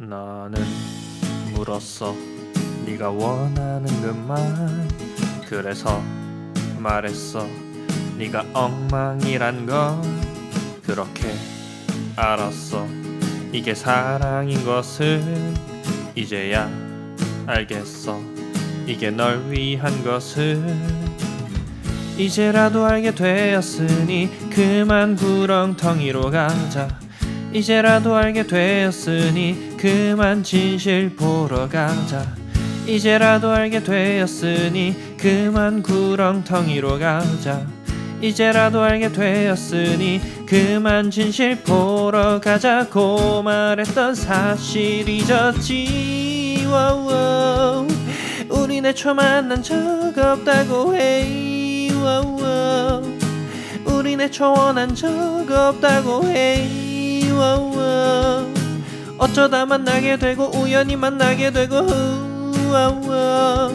나는 물었어. 네가 원하는 것만 그래서 말했어. 네가 엉망이란 걸 그렇게 알았어. 이게 사랑인 것을 이제야 알겠어. 이게 널 위한 것을 이제라도 알게 되었으니 그만 구렁텅이로 가자 이제라도 알게 되었으니 그만 진실 보러 가자. 이제라도 알게 되었으니 그만 구렁텅이로 가자. 이제라도 알게 되었으니 그만 진실 보러 가자고 말했던 사실 잊었지. 와우 우린 애초 만난 적 없다고 해. 와우 우린 애초 원한 적 없다고 해 어쩌다 만나게 되고 우연히 만나게 되고 와우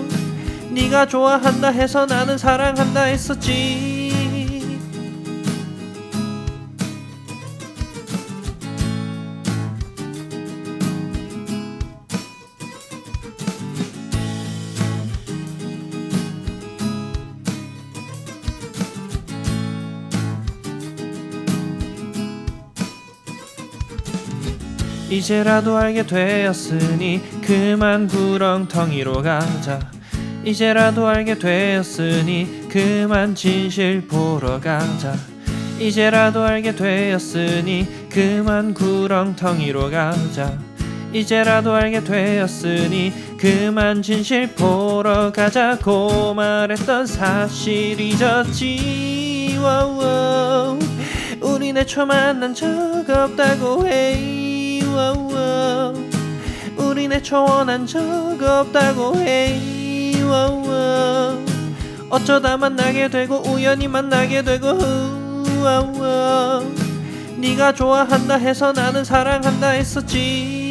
네가 좋아한다 해서 나는 사랑한다 했었지 이제라도 알게 되었으니 그만 구렁텅이로 가자. 이제라도 알게 되었으니 그만 진실 보러 가자. 이제라도 알게 되었으니 그만 구렁텅이로 가자. 이제라도 알게 되었으니 그만 진실 보러 가자고 말했던 사실 잊었지. 우린 애초 만난 적 없다고 해 와우 우린 애초 원한 적 없다고 해 어쩌다 만나게 되고 우연히 만나게 되고 네가 좋아한다 해서 나는 사랑한다 했었지